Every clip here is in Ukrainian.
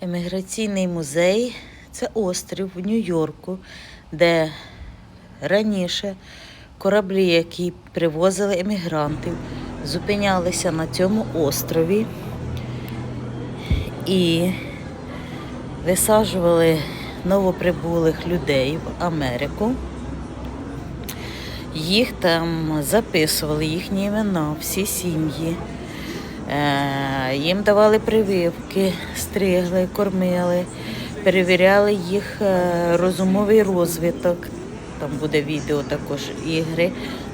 Еміграційний музей це острів в Нью-Йорку, де раніше кораблі, які привозили емігрантів, зупинялися на цьому острові і висаджували новоприбулих людей в Америку. Їх там записували, їхні імена, всі сім'ї. Е, Їм давали прививки, стригли, кормили, перевіряли їх е, розумовий розвиток. Там буде відео також ігри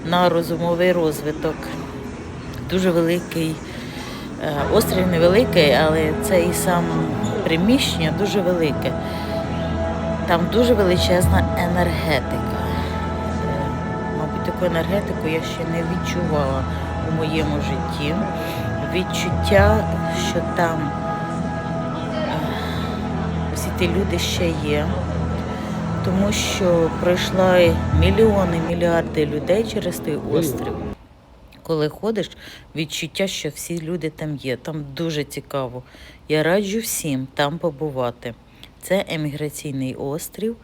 на розумовий розвиток. Дуже великий е, острів невеликий, але це і сам приміщення дуже велике. Там дуже величезна енергетика. Мабуть, таку енергетику я ще не відчувала у моєму житті. Відчуття, що там е, всі ті люди ще є, тому що пройшла мільйони, мільярди людей через той острів. Коли ходиш, відчуття, що всі люди там є. Там дуже цікаво. Я раджу всім там побувати. Це еміграційний острів,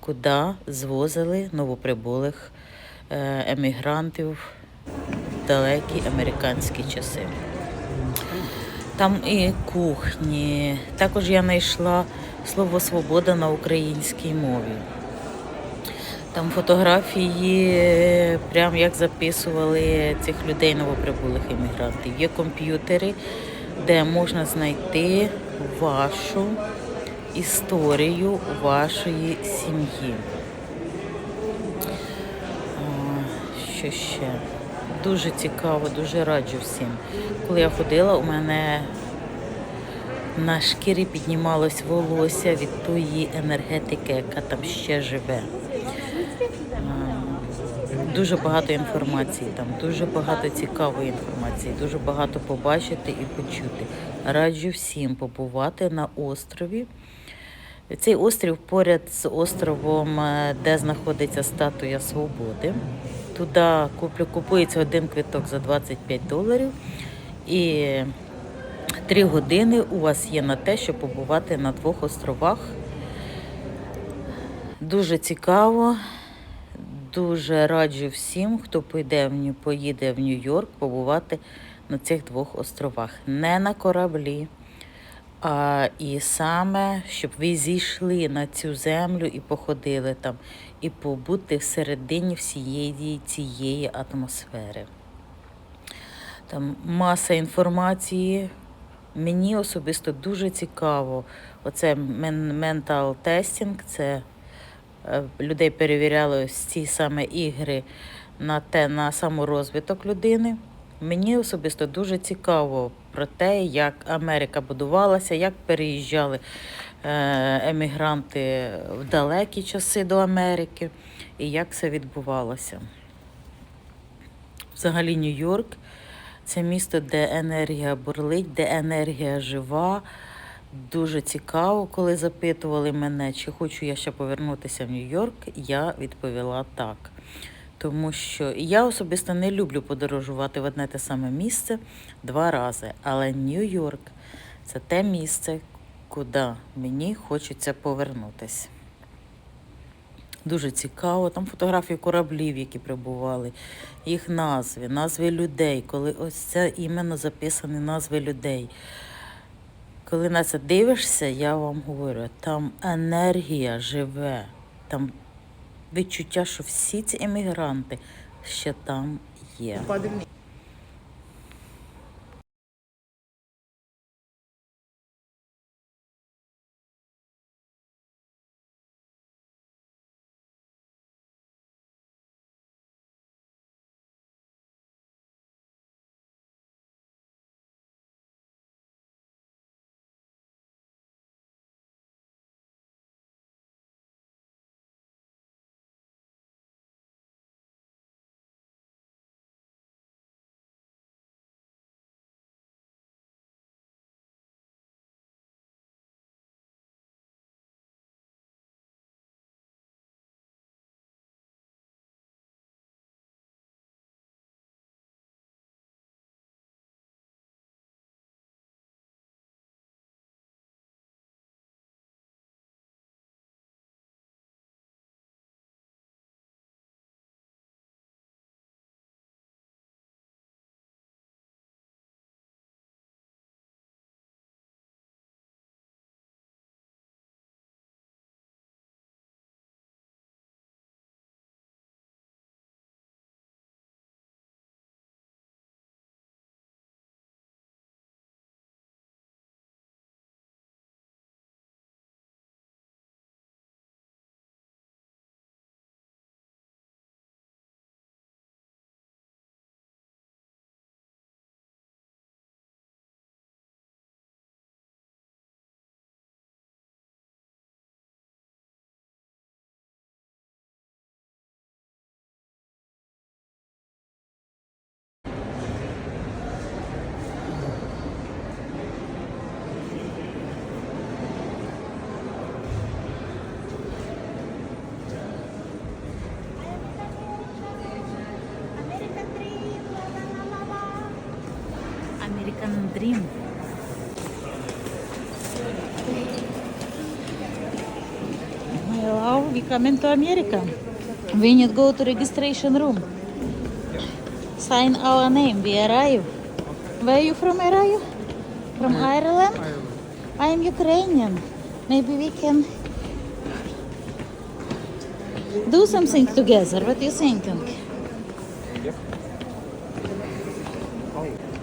куди звозили новоприбулих е, емігрантів в далекі американські часи. Там і кухні. Також я знайшла слово свобода на українській мові. Там фотографії, прям як записували цих людей новоприбулих іммігрантів. Є комп'ютери, де можна знайти вашу історію вашої сім'ї. Що ще? Дуже цікаво, дуже раджу всім. Коли я ходила, у мене на шкірі піднімалось волосся від тої енергетики, яка там ще живе. Дуже багато інформації там, дуже багато цікавої інформації, дуже багато побачити і почути. Раджу всім побувати на острові. Цей острів поряд з островом, е, де знаходиться статуя Свободи. Туди куплю, купується один квиток за 25 доларів. І три години у вас є на те, щоб побувати на двох островах. Дуже цікаво. Дуже раджу всім, хто поїде в поїде в Нью-Йорк, побувати на цих двох островах. Не на кораблі, і саме, щоб ви зійшли на цю землю і походили там, і побути всередині всієї цієї атмосфери. Там маса інформації. Мені особисто дуже цікаво. Оце ментал тестінг, це е, людей перевіряли ці саме ігри на те, на саморозвиток людини. Мені особисто дуже цікаво про те, як Америка будувалася, як переїжджали е, емігранти в далекі часи до Америки і як це відбувалося. Взагалі Нью-Йорк це місто, де енергія бурлить, де енергія жива. Дуже цікаво, коли запитували мене, чи хочу я ще повернутися в Нью-Йорк, я відповіла так. Тому що я особисто не люблю подорожувати в одне те саме місце два рази. Але Нью-Йорк це те місце, куди мені хочеться повернутися. Дуже цікаво. Там фотографії кораблів, які прибували, їх назви, назви людей, коли ось це іменно записані назви людей. Коли на це дивишся, я вам говорю, там енергія живе, там відчуття, що всі ці емігранти ще там є. American Dream. Hello, we come into America. We need to go to registration room. Sign our name, we arrive. Where are you from, arrive? From I, Ireland? Ireland? I'm Ukrainian. Maybe we can do something together. What are you thinking? Yep. Oh.